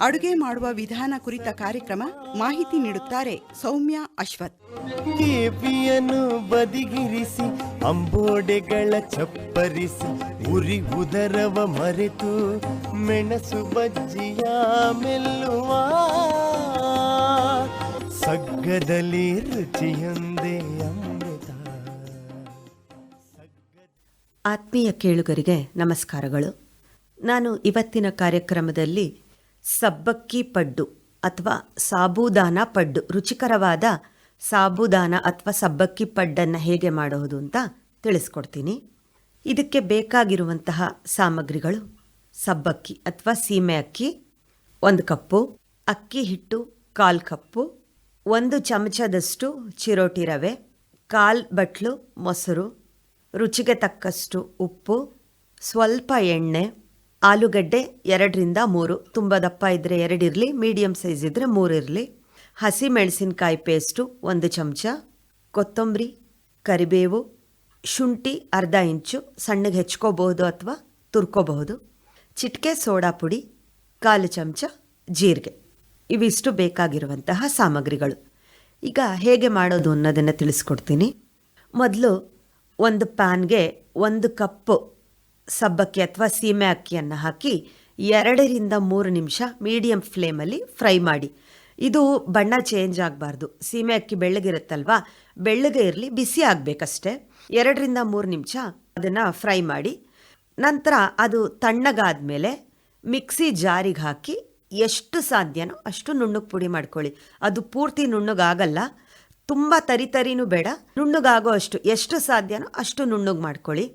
ಅಡುಗೆ ಮಾಡುವ ವಿಧಾನ ಕುರಿತ ಕಾರ್ಯಕ್ರಮ ಮಾಹಿತಿ ನೀಡುತ್ತಾರೆ ಸೌಮ್ಯ ಅಶ್ವಥ್. ಕೇಪಿಯನ್ನು ಬದಿಗಿರಿಸಿ ಅಂಬೋಡೆಗಳ ಚಪ್ಪರಿಸಿ ಉರಿ ಉದರವ ಮರೆತು ಮೆಣಸು ಬಜ್ಜಿಯ ಮೆಲ್ಲುವ. ಸಗ್ಗದಲ್ಲಿ ರುಚಿಯೊಂದೇ ಅಮೃತ. ಆತ್ಮೀಯ ಕೇಳುಗರಿಗೆ ನಮಸ್ಕಾರಗಳು. ನಾನು ಇವತ್ತಿನ ಕಾರ್ಯಕ್ರಮದಲ್ಲಿ ಸಬ್ಬಕ್ಕಿ ಪಡ್ಡು ಅಥವಾ ಸಾಬೂದಾನ ಪಡ್ಡು. ರುಚಿಕರವಾದ ಸಾಬೂದಾನ ಅಥವಾ ಸಬ್ಬಕ್ಕಿ ಪಡ್ಡನ್ನು ಹೇಗೆ ಮಾಡೋದು ಅಂತ ತಿಳಿಸ್ಕೊಡ್ತೀನಿ. ಇದಕ್ಕೆ ಬೇಕಾಗಿರುವಂತಹ ಸಾಮಗ್ರಿಗಳು ಸಬ್ಬಕ್ಕಿ ಅಥವಾ ಸೀಮೆ ಅಕ್ಕಿ, ಒಂದು ಕಪ್ಪು, ಅಕ್ಕಿ ಹಿಟ್ಟು, ಕಾಲು ಕಪ್ಪು, ಒಂದು ಚಮಚದಷ್ಟು ಚಿರೋಟಿ ರವೆ, ಕಾಲು ಬಟ್ಲು, ಮೊಸರು, ರುಚಿಗೆ ತಕ್ಕಷ್ಟು ಉಪ್ಪು, ಸ್ವಲ್ಪ ಎಣ್ಣೆ ಆಲೂಗಡ್ಡೆ ಎರಡರಿಂದ ಮೂರು. ತುಂಬ ದಪ್ಪ ಇದ್ದರೆ ಎರಡಿರಲಿ ಮೀಡಿಯಮ್ ಸೈಜ್ ಇದ್ದರೆ ಮೂರು ಇರಲಿ. ಹಸಿ ಮೆಣಸಿನಕಾಯಿ ಪೇಸ್ಟು ಒಂದು ಚಮಚ. ಕೊತ್ತಂಬರಿ, ಕರಿಬೇವು, ಶುಂಠಿ ಅರ್ಧ ಇಂಚು. ಸಣ್ಣಗೆ ಹೆಚ್ಕೋಬಹುದು ಅಥವಾ ತುರ್ಕೋಬಹುದು. ಚಿಟಿಕೆ ಸೋಡಾ ಪುಡಿ, ಕಾಲು ಚಮಚ ಜೀರಿಗೆ. ಇವಿಷ್ಟು ಬೇಕಾಗಿರುವಂತಹ ಸಾಮಗ್ರಿಗಳು. ಈಗ ಹೇಗೆ ಮಾಡೋದು ಅನ್ನೋದನ್ನು ತಿಳಿಸ್ಕೊಡ್ತೀನಿ. ಮೊದಲು ಒಂದು ಪ್ಯಾನ್ಗೆ ಒಂದು ಕಪ್ಪು ಸಬ್ಬಕ್ಕಿ ಅಥವಾ ಸೀಮೆ ಅಕ್ಕಿಯನ್ನು ಹಾಕಿ ಎರಡರಿಂದ ಮೂರು ನಿಮಿಷ ಮೀಡಿಯಂ ಫ್ಲೇಮಲ್ಲಿ ಫ್ರೈ ಮಾಡಿ. ಇದು ಬಣ್ಣ ಚೇಂಜ್ ಆಗಬಾರ್ದು. ಸೀಮೆ ಅಕ್ಕಿ ಬೆಳ್ಳಗಿರುತ್ತಲ್ವಾ? ಬೆಳ್ಳಗೆ ಇರಲಿ, ಬಿಸಿ ಆಗಬೇಕಷ್ಟೆ. ಎರಡರಿಂದ ಮೂರು ನಿಮಿಷ ಅದನ್ನು ಫ್ರೈ ಮಾಡಿ. ನಂತರ ಅದು ತಣ್ಣಗಾದ ಮೇಲೆ ಮಿಕ್ಸಿ ಜಾರಿಗೆ ಹಾಕಿ ಎಷ್ಟು ಸಾಧ್ಯನೋ ಅಷ್ಟು ನುಣ್ಣಗೆ ಪುಡಿ ಮಾಡ್ಕೊಳ್ಳಿ. ಅದು ಪೂರ್ತಿ ನುಣ್ಣಗಾಗಲ್ಲ. ತುಂಬ ತರಿತರಿನೂ ಬೇಡ. ನುಣ್ಣಗಾಗೋ ಅಷ್ಟು, ಎಷ್ಟು ಸಾಧ್ಯನೋ ಅಷ್ಟು ನುಣ್ಣಗೆ ಮಾಡ್ಕೊಳ್ಳಿ.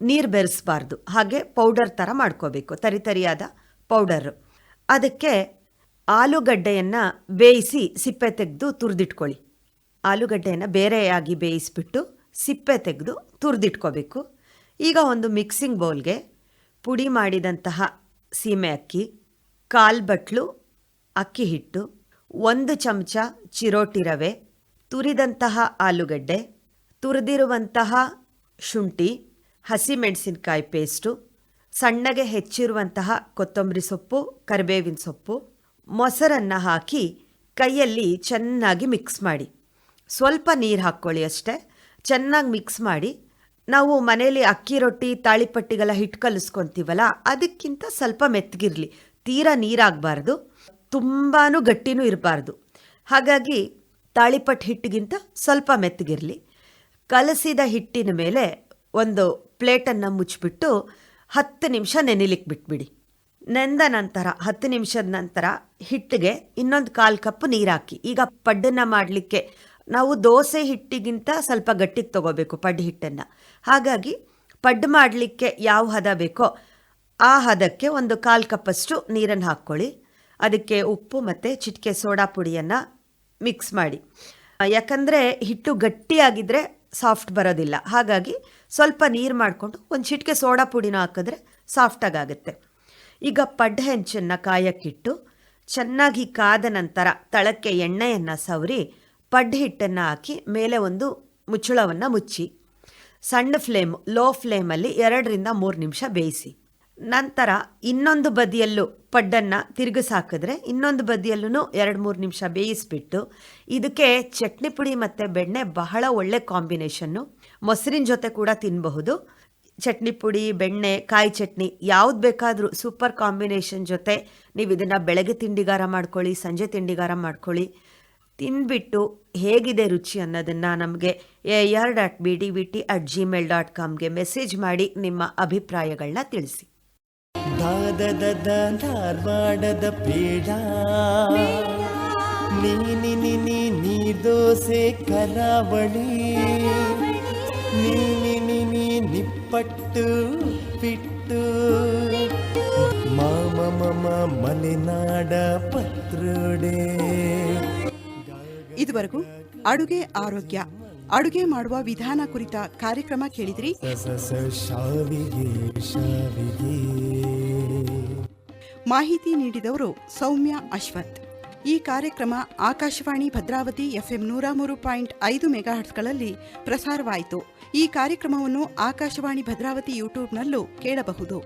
ನೀರು ಬೆರೆಸಬಾರ್ದು. ಹಾಗೆ ಪೌಡರ್ ಥರ ಮಾಡ್ಕೋಬೇಕು. ತರಿತರಿಯಾದ ಪೌಡರು ಅದಕ್ಕೆ ಆಲೂಗಡ್ಡೆಯನ್ನು ಬೇಯಿಸಿ ಸಿಪ್ಪೆ ತೆಗೆದು ತುರಿದಿಟ್ಕೊಳ್ಳಿ. ಆಲೂಗಡ್ಡೆಯನ್ನು ಬೇರೆಯಾಗಿ ಬೇಯಿಸಿಬಿಟ್ಟು ಸಿಪ್ಪೆ ತೆಗೆದು ತುರಿದಿಟ್ಕೋಬೇಕು. ಈಗ ಒಂದು ಮಿಕ್ಸಿಂಗ್ ಬೌಲ್ಗೆ ಪುಡಿ ಮಾಡಿದಂತಹ ಸೀಮೆ ಅಕ್ಕಿ, ಕಾಲು ಬಟ್ಲು, ಅಕ್ಕಿ ಹಿಟ್ಟು, ಒಂದು ಚಮಚ ಚಿರೋಟಿ ರವೆ, ತುರಿದಂತಹ ಆಲೂಗಡ್ಡೆ, ತುರಿದಿರುವಂತಹ ಶುಂಠಿ ಹಸಿಮೆಣಸಿನಕಾಯಿ ಪೇಸ್ಟು, ಸಣ್ಣಗೆ ಹೆಚ್ಚಿರುವಂತಹ ಕೊತ್ತಂಬರಿ ಸೊಪ್ಪು, ಕರಿಬೇವಿನ ಸೊಪ್ಪು, ಮೊಸರನ್ನು ಹಾಕಿ ಕೈಯಲ್ಲಿ ಚೆನ್ನಾಗಿ ಮಿಕ್ಸ್ ಮಾಡಿ. ಸ್ವಲ್ಪ ನೀರು ಹಾಕ್ಕೊಳ್ಳಿ ಅಷ್ಟೇ. ಚೆನ್ನಾಗಿ ಮಿಕ್ಸ್ ಮಾಡಿ. ನಾವು ಮನೇಲಿ ಅಕ್ಕಿ ರೊಟ್ಟಿ ತಾಳಿಪಟ್ಟಿಗೆಲ್ಲ ಹಿಟ್ಟು ಕಲಿಸ್ಕೊತೀವಲ್ಲ, ಅದಕ್ಕಿಂತ ಸ್ವಲ್ಪ ಮೆತ್ತಗಿರಲಿ ತೀರಾ ನೀರಾಗಬಾರ್ದು. ತುಂಬಾ ಗಟ್ಟಿನೂ ಇರಬಾರ್ದು. ಹಾಗಾಗಿ ತಾಳಿಪಟ್ಟು ಹಿಟ್ಟಿಗಿಂತ ಸ್ವಲ್ಪ ಮೆತ್ತಗಿರಲಿ ಕಲಸಿದ ಹಿಟ್ಟಿನ ಮೇಲೆ ಒಂದು ಪ್ಲೇಟನ್ನು ಮುಚ್ಚಿಬಿಟ್ಟು ಹತ್ತು ನಿಮಿಷ ನೆನಿಲಿಕ್ಕೆ ಬಿಟ್ಬಿಡಿ. ನೆಂದ ನಂತರ ಹತ್ತು ನಿಮಿಷದ ನಂತರ ಹಿಟ್ಟಿಗೆ ಇನ್ನೊಂದು ಕಾಲು ಕಪ್ ನೀರು ಹಾಕಿ ಈಗ ಪಡ್ಡನ್ನು ಮಾಡಲಿಕ್ಕೆ ನಾವು ದೋಸೆ ಹಿಟ್ಟಿಗಿಂತ ಸ್ವಲ್ಪ ಗಟ್ಟಿಗೆ ತಗೋಬೇಕು ಪಡ್ಡು ಹಿಟ್ಟನ್ನು. ಹಾಗಾಗಿ ಪಡ್ಡು ಮಾಡಲಿಕ್ಕೆ ಯಾವ ಹದ ಬೇಕೋ ಆ ಹದಕ್ಕೆ ಒಂದು ಕಾಲು ಕಪ್ಪಷ್ಟು ನೀರನ್ನು ಹಾಕ್ಕೊಳ್ಳಿ. ಅದಕ್ಕೆ ಉಪ್ಪು ಮತ್ತು ಚಿಟಿಕೆ ಸೋಡಾ ಪುಡಿಯನ್ನು ಮಿಕ್ಸ್ ಮಾಡಿ. ಯಾಕಂದರೆ ಹಿಟ್ಟು ಗಟ್ಟಿಯಾಗಿದ್ದರೆ ಸಾಫ್ಟ್ ಬರೋದಿಲ್ಲ. ಹಾಗಾಗಿ ಸ್ವಲ್ಪ ನೀರು ಮಾಡಿಕೊಂಡು ಒಂದು ಚಿಟಿಕೆ ಸೋಡಾ ಪುಡಿನ ಹಾಕಿದ್ರೆ ಸಾಫ್ಟಾಗಿ ಆಗುತ್ತೆ ಈಗ ಪಡ್ಡ ಹೆಂಚನ್ನು ಕಾಯಕ್ಕಿಟ್ಟು ಚೆನ್ನಾಗಿ ಕಾದ ನಂತರ ತಳಕ್ಕೆ ಎಣ್ಣೆಯನ್ನು ಸವರಿ ಪಡ್ಡ ಹಿಟ್ಟನ್ನು ಹಾಕಿ ಮೇಲೆ ಒಂದು ಮುಚ್ಚಳವನ್ನು ಮುಚ್ಚಿ. ಸಣ್ಣ ಫ್ಲೇಮ್, ಲೋ ಫ್ಲೇಮಲ್ಲಿ ಎರಡರಿಂದ ಮೂರು ನಿಮಿಷ ಬೇಯಿಸಿ. ನಂತರ ಇನ್ನೊಂದು ಬದಿಯಲ್ಲೂ ಪಡ್ಡನ್ನು ತಿರುಗಿಸಾಕಿದ್ರೆ ಇನ್ನೊಂದು ಬದಿಯಲ್ಲೂ ಎರಡು ಮೂರು ನಿಮಿಷ ಬೇಯಿಸ್ಬಿಟ್ಟು ಇದಕ್ಕೆ ಚಟ್ನಿ ಪುಡಿ ಮತ್ತು ಬೆಣ್ಣೆ ಬಹಳ ಒಳ್ಳೆ ಕಾಂಬಿನೇಷನ್ನು ಮೊಸರಿನ ಜೊತೆ ಕೂಡ ತಿನ್ನಬಹುದು ಚಟ್ನಿ ಪುಡಿ, ಬೆಣ್ಣೆ, ಕಾಯಿ ಚಟ್ನಿ ಯಾವ್ದು ಬೇಕಾದರೂ ಸೂಪರ್ ಕಾಂಬಿನೇಷನ್ ಜೊತೆ ನೀವು ಇದನ್ನು ಬೆಳಗ್ಗೆ ತಿಂಡಿಗಾರ ಮಾಡ್ಕೊಳ್ಳಿ, ಸಂಜೆ ತಿಂಡಿಗಾರ ಮಾಡ್ಕೊಳ್ಳಿ. ತಿಂದ್ಬಿಟ್ಟು ಹೇಗಿದೆ ರುಚಿ ಅನ್ನೋದನ್ನು ನಮಗೆ A R dot B D V T at Gmail dot ಕಾಮ್ಗೆ message ಮಾಡಿ ನಿಮ್ಮ ಅಭಿಪ್ರಾಯಗಳನ್ನ ತಿಳಿಸಿ. ದಾದದ ಧಾರವಾಡದ ಪೇಡ. ನೀನಿ ನಿನಿ ನೀ ದೋಸೆ ಕರಾವಳಿ. ನೀನಿ ನಿನಿ ನಿಪ್ಪಟ್ಟು ಪಿಟ್ಟು ಮಾಮ ಮಮ ಮಲೆನಾಡ ಪತ್ರೋಡೆ. ಇದುವರೆಗೂ ಅಡುಗೆ ಆರೋಗ್ಯ ಅಡುಗೆ ಮಾಡುವ ವಿಧಾನ ಕುರಿತ ಕಾರ್ಯಕ್ರಮ ಕೇಳಿದ್ರಿ. ಮಾಹಿತಿ ನೀಡಿದವರು ಸೌಮ್ಯ ಅಶ್ವಥ್ ಈ ಕಾರ್ಯಕ್ರಮ ಆಕಾಶವಾಣಿ ಭದ್ರಾವತಿ ಎಫ್ಎಂ ನೂರ ಮೂರು ಪಾಯಿಂಟ್ ಐದು ಮೆಗಾಹರ್ಟ್ಸ್ಗಳಲ್ಲಿ ಪ್ರಸಾರವಾಯಿತು. ಈ ಕಾರ್ಯಕ್ರಮವನ್ನು ಆಕಾಶವಾಣಿ ಭದ್ರಾವತಿ ಯೂಟ್ಯೂಬ್ನಲ್ಲೂ ಕೇಳಬಹುದು.